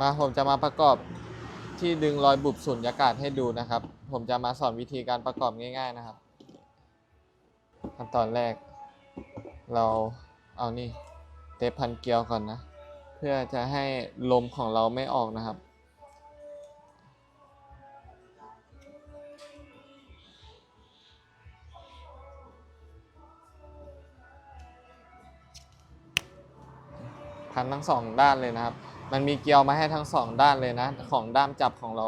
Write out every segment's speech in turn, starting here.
มาผมจะมาประกอบที่ดึงรอยบุบสุญญากาศให้ดูนะครับ ผมจะมาสอนวิธีการประกอบง่าย ๆนะครับขั้นตอนแรก เราเอานี่เทปพันเกลียวก่อนนะ เพื่อจะให้ลมของเราไม่ออกนะครับ พันทั้งสองด้านเลยนะครับ มันมีเกลียวมาให้ทั้งสองด้านเลยนะ ของด้ามจับของเรา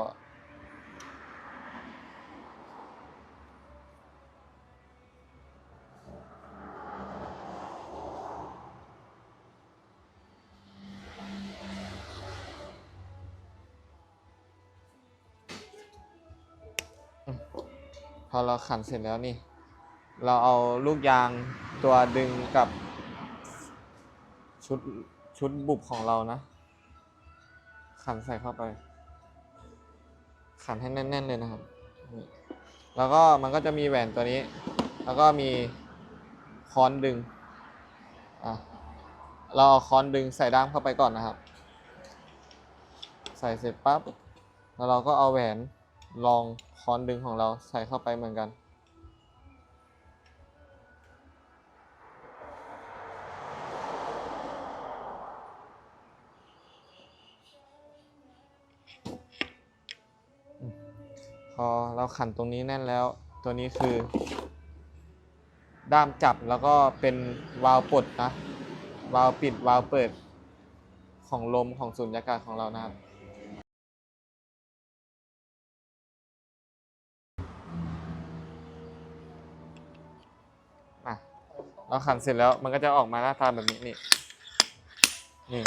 พอเราขันเสร็จแล้วนี่ เราเอาลูกยางตัวดึงกับชุดชุดบุบของเรานะ ขันใส่เข้าไป ขันให้แน่น ๆ เลยนะครับ แล้วก็มันก็จะมีแหวนตัวนี้ แล้วก็มีค้อนดึง อะ เราเอาค้อนดึงใส่ด้ามเข้าไปก่อนนะครับ ใส่เสร็จปั๊บ แล้วเราก็เอาแหวนรองค้อนดึงของเราใส่เข้าไปเหมือนกัน พอเราขันตรงนี้แน่นแล้ว ตัวนี้คือ ด้ามจับแล้วก็เป็นวาล์วปลดนะ วาล์วปิดวาล์วเปิดของลมของสุญญากาศของเรานะครับเราขันเสร็จแล้วมันก็จะออกมาหน้าตาแบบนี้นี่นี่